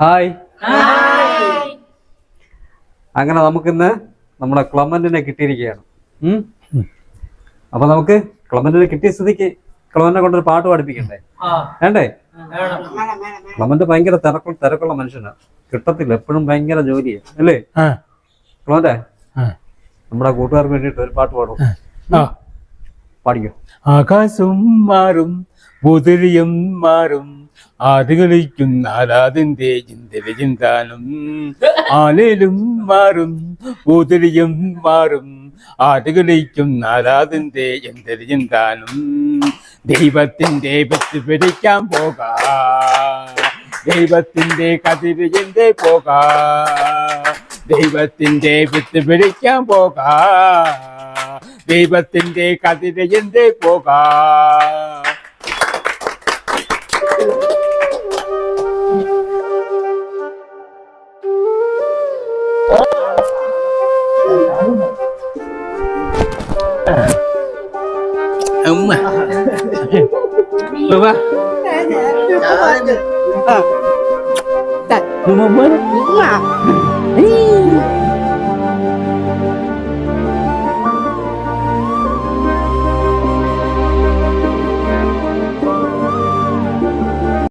Hi. അങ്ങനെ നമുക്കിന്ന് നമ്മുടെ ക്ലമന്റിനെ കിട്ടിയിരിക്കുകയാണ്? അപ്പൊ നമുക്ക് ക്ലമന്റിനെ കിട്ടിയ സ്ഥിതിക്ക് ക്ലമന്റിനെ കൊണ്ടൊരു പാട്ട് പാടിപ്പിക്കണ്ടേ? വേണ്ടേ? ക്ലമന്റ് ഭയങ്കര തിരക്കുള്ള തിരക്കുള്ള മനുഷ്യനാണ് കിട്ടത്തില്ല എപ്പോഴും ഭയങ്കര ജോലിയാ. അല്ലേ? ക്ലമന്റെ നമ്മുടെ കൂട്ടുകാർക്ക് വേണ്ടിയിട്ട് ഒരു പാട്ട് പാടും. പാടിക്കോ. ആകാശം മാറും പുതിരിയും മാറും ആടുകളിക്കും നാലാതിന്റെ ചിന്തല ചിന്താനും ആലേലും മാറും പൂതിരിയും മാറും. ആടുകളിക്കും നാലാതിന്റെ ചിന്തല ചിന്താനും ദൈവത്തിന്റെ വെച്ച് പിടിക്കാൻ പോകാ. ദൈവത്തിന്റെ കതിര് ചിന്ത പോകാ. ദൈവത്തിന്റെ വിത്ത് പിടിക്കാൻ പോകാ. ദൈവത്തിന്റെ കതിര് ചിന്ത പോകാ. 哎呦妈！走吧。不。啊。带。摸。